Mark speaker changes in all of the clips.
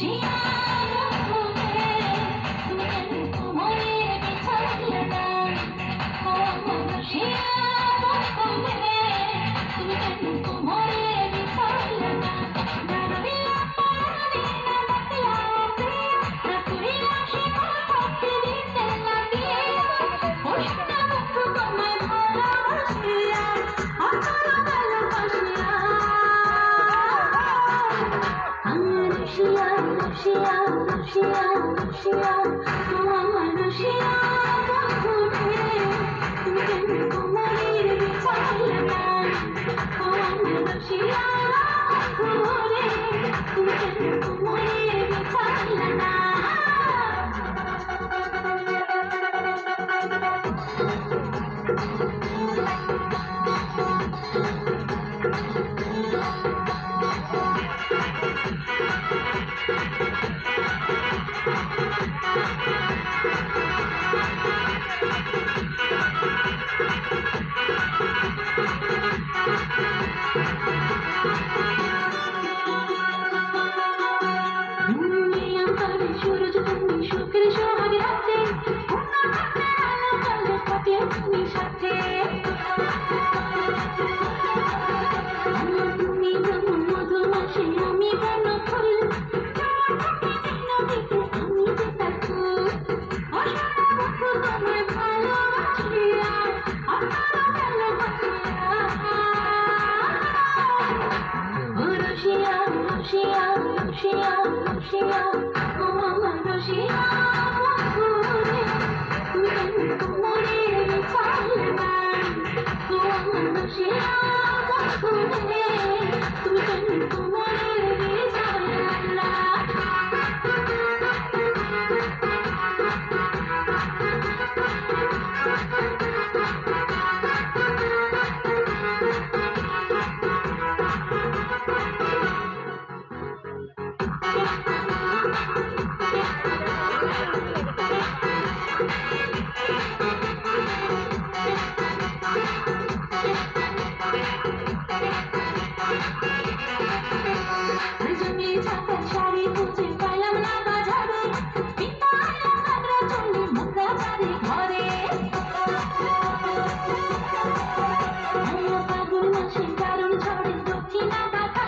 Speaker 1: Yeah. 不见烽火烟 রসিয়া রসিয়া আমার রসিয়া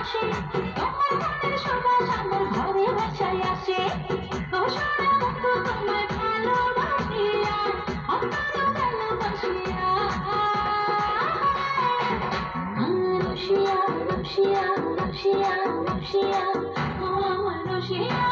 Speaker 1: আসে। তোমার গানের সুবাস আমার ঘরে বাসায় আসে। ও সোনা বন্ধু তোমায় ভালোবাসিয়া অন্তর ভালোবাসিয়া রসিয়া রসিয়া রসিয়া রসিয়া ও আমার রসিয়া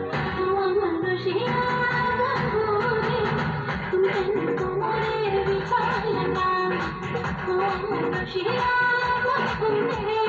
Speaker 1: Thank you.